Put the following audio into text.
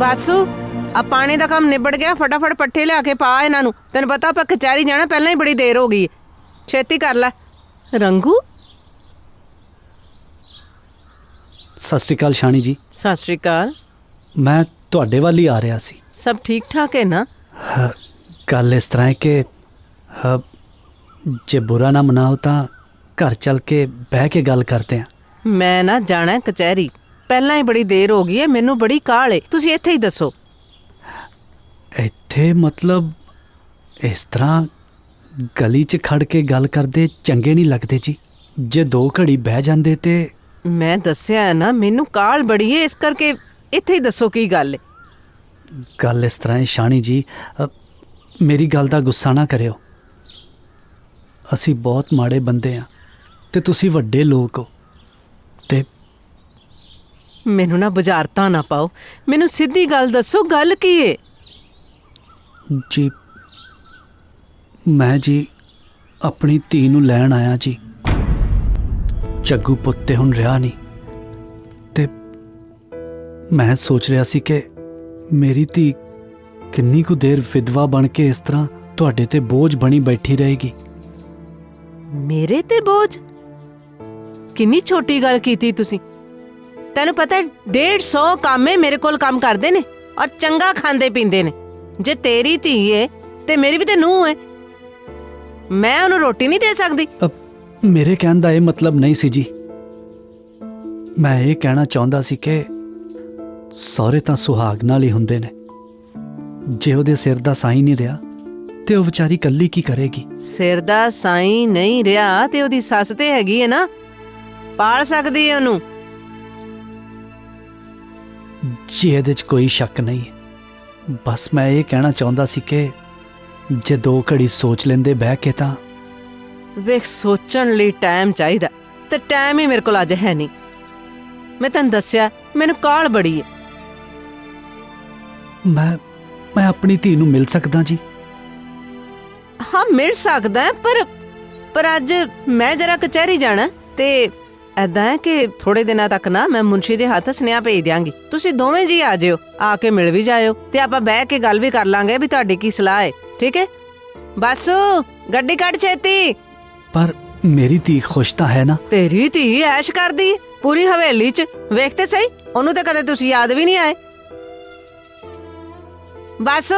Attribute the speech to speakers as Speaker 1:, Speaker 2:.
Speaker 1: ਬਾਸੂ ਆ ਪਾਣੀ ਦਾ ਕੰਮ ਨਿਬੜ ਗਿਆ ਫਟਾਫਟ ਪੱਠੇ ਲਿਆ ਕੇ ਪਾ ਇਹਨਾਂ ਨੂੰ। ਤੈਨੂੰ ਪਤਾ ਆਪਾਂ ਕਚਹਿਰੀ ਜਾਣਾ ਪਹਿਲਾਂ ਹੀ ਬੜੀ ਦੇਰ ਹੋ ਗਈ। ਹੈ। ਛੇਤੀ ਕਰ ਲੈ। ਰੰਗੂ?
Speaker 2: ਸਤਿ ਸ਼੍ਰੀ ਅਕਾਲ ਸ਼ਾਨੀ ਜੀ।
Speaker 1: ਸਤਿ ਸ਼੍ਰੀ ਅਕਾਲ।
Speaker 2: ਮੈਂ ਤੁਹਾਡੇ ਵੱਲ ਹੀ ਆ ਰਿਹਾ ਸੀ।
Speaker 1: ਸਭ ਠੀਕ ਠਾਕ ਹੈ ਨਾ?
Speaker 2: ਹ, ਗੱਲ ਇਸ ਤਰ੍ਹਾਂ ਹੈ ਕਿ ਹ, ਜੇ ਬੁਰਾ ਨਾ ਮਨਾਓ ਤਾਂ ਘਰ ਚੱਲ ਕੇ ਬਹਿ ਕੇ ਗੱਲ ਕਰਦੇ ਹਾਂ
Speaker 1: ਮੈਂ ਨਾ ਜਾਣਾ ਹੈ ਕਚਹਿਰੀ। ਪਹਿਲਾਂ ਹੀ ਬੜੀ ਦੇਰ ਹੋ ਗਈ ਹੈ ਮੈਨੂੰ ਬੜੀ ਕਾਹਲ ਹੈ ਤੁਸੀਂ ਇੱਥੇ ਹੀ ਦੱਸੋ।
Speaker 2: ਇੱਥੇ ਮਤਲਬ ਇਸ ਤਰ੍ਹਾਂ ਗਲੀ 'ਚ ਖੜ ਕੇ ਗੱਲ ਕਰਦੇ ਚੰਗੇ ਨਹੀਂ ਲੱਗਦੇ ਜੀ। ਜੇ ਦੋ ਘੜੀ ਬਹਿ ਜਾਂਦੇ ਤੇ
Speaker 1: ਮੈਂ ਦੱਸਿਆ ਹੈ ਨਾ ਮੈਨੂੰ ਕਾਹਲ ਬੜੀ ਹੈ ਇਸ ਕਰਕੇ ਇੱਥੇ ਹੀ ਦੱਸੋ ਕੀ ਗੱਲ ਹੈ
Speaker 2: ਗੱਲ ਇਸ ਤਰ੍ਹਾਂ ਹੈ ਸ਼ਾਨੀ ਜੀ ਅ, ਮੇਰੀ ਗੱਲ ਦਾ ਗੁੱਸਾ ਨਾ ਕਰਿਓ। ਅਸੀਂ ਬਹੁਤ ਮਾੜੇ ਬੰਦੇ ਆ ਤੇ ਤੁਸੀਂ ਵੱਡੇ ਲੋਕ ਹੋ।
Speaker 1: ਮੈਨੂੰ ਨਾ ਬੁਝਾਰਤਾਂ ਨਾ ਪਾਓ। ਮੈਨੂੰ ਸਿੱਧੀ ਗੱਲ ਦੱਸੋ ਗੱਲ ਕੀ ਹੈ
Speaker 2: ਜੀ ਮੈਂ ਜੀ ਆਪਣੀ ਧੀ ਨੂੰ ਲੈਣ ਆਇਆ ਜੀ। ਜੱਗੂ ਪੁੱਤ ਤੇ ਹੁਣ ਰਿਹਾ ਨਹੀਂ। ਤੇ ਮੈਂ ਸੋਚ ਰਿਹਾ ਸੀ ਕਿ ਮੇਰੀ ਧੀ ਕਿੰਨੀ ਕੁ ਦੇਰ ਵਿਧਵਾ ਬਣ ਕੇ ਇਸ ਤਰ੍ਹਾਂ ਤੁਹਾਡੇ ਤੇ ਬੋਝ ਬਣੀ ਬੈਠੀ ਰਹੇਗੀ।
Speaker 1: ਮੇਰੇ ਤੇ ਬੋਝ? ਕਿੰਨੀ ਛੋਟੀ ਗੱਲ ਕੀਤੀ ਤੁਸੀਂ। ਤੈਨੂੰ ਪਤਾ ਹੈ 150 ਕਾਮੇ ਮੇਰੇ ਕੋਲ ਕੰਮ ਕਰਦੇ ਨੇ ਔਰ ਚੰਗਾ ਖਾਂਦੇ ਪੀਂਦੇ ਨੇ। ਜੇ ਤੇਰੀ ਧੀ ਏ ਤੇ ਮੇਰੀ ਵੀ ਤੇ ਨੂੰਹ ਏ। ਮੈਂ ਉਹਨੂੰ ਰੋਟੀ ਨਹੀਂ ਦੇ ਸਕਦੀ।
Speaker 2: ਅ, ਮੇਰੇ ਕਹਿਣ ਦਾ ਇਹ ਮਤਲਬ ਨਹੀਂ ਸੀ ਜੀ। ਮੈਂ ਇਹ ਕਹਿਣਾ ਚਾਹੁੰਦਾ ਸੀ ਕਿ ਸਹੁਰੇ ਤਾਂ ਸੁਹਾਗ ਨਾਲ ਹੀ ਹੁੰਦੇ ਨੇ। ਜੇ ਉਹਦੇ ਸਿਰ ਦਾ ਸਾਈਂ ਨਹੀਂ ਰਿਹਾ ਤੇ ਉਹ ਵਿਚਾਰੀ ਕੱਲੀ ਕੀ ਕਰੇਗੀ?
Speaker 1: ਸਿਰ ਦਾ ਸਾਈਂ ਨਹੀਂ ਰਿਹਾ ਤੇ ਉਹਦੀ ਸੱਸ ਤੇ ਹੈਗੀ ਏ ਨਾ। ਪਾਲ ਸਕਦੀ ਏ ਉਹਨੂੰ।
Speaker 2: ਜੀ ਇਹਦੇ 'ਚ ਕੋਈ ਸ਼ੱਕ ਨਹੀਂ। ਹੈ। ਬਸ ਮੈਂ ਇਹ ਕਹਿਣਾ ਚਾਹੁੰਦਾ ਸੀ ਕਿ ਜੇ ਦੋ ਘੜੀ ਸੋਚ ਲੈਂਦੇ ਬਹਿ ਕੇ ਤਾਂ।
Speaker 1: ਵੇਖ ਸੋਚਣ ਲਈ ਟਾਈਮ ਚਾਹੀਦਾ ਤੇ ਟਾਈਮ ਹੀ ਮੇਰੇ ਕੋਲ ਅੱਜ ਹੈ ਨਹੀਂ। ਮੈਂ ਤੈਨੂੰ ਦੱਸਿਆ ਮੈਨੂੰ ਕਾਲ ਬੜੀ ਏ
Speaker 2: ਮੈਂ ਮੈਂ ਆਪਣੀ ਧੀ ਨੂੰ ਮਿਲ ਸਕਦਾ ਜੀ?
Speaker 1: ਹਾਂ ਮਿਲ ਸਕਦਾ ਹੈ, ਪਰ ਪਰ ਅੱਜ ਮੈਂ ਜਰਾ ਕਚਹਿਰੀ ਜਾਣਾ ਤੇ ਐਦਾਂ ਹੈ ਕਿ ਥੋੜੇ ਦਿਨਾਂ ਤੱਕ ਨਾ ਮੈਂ ਮੁੰਸ਼ੀ ਦੇ ਹੱਥ ਸੁਨੇਹਾ ਭੇਜ ਦਿਆਂਗੀ। ਤੁਸੀਂ ਦੋਵੇਂ ਜੀ ਆ ਜਿਓ ਆ ਕੇ ਮਿਲ ਵੀ ਜਾਇਓ ਤੇ ਆਪਾਂ ਬਹਿ ਕੇ ਗੱਲ ਵੀ ਕਰ ਲਾਂਗੇ ਵੀ ਤੁਹਾਡੀ ਕੀ ਸਲਾਹ ਹੈ ਠੀਕ ਹੈ ਬਸ ਗੱਡੀ ਕੱਢ ਛੇਤੀ।
Speaker 2: ਪਰ ਮੇਰੀ ਧੀ ਖੁਸ਼ ਤਾਂ ਹੈ ਨਾ?
Speaker 1: ਤੇਰੀ ਧੀ ਐਸ਼ ਕਰਦੀ ਪੂਰੀ ਹਵੇਲੀ 'ਚ ਵੇਖ ਤੇ ਸਹੀ ਉਹਨੂੰ ਤਾਂ ਕਦੇ ਤੁਸੀਂ ਯਾਦ ਵੀ ਨਹੀਂ ਆਏ। ਬਸ!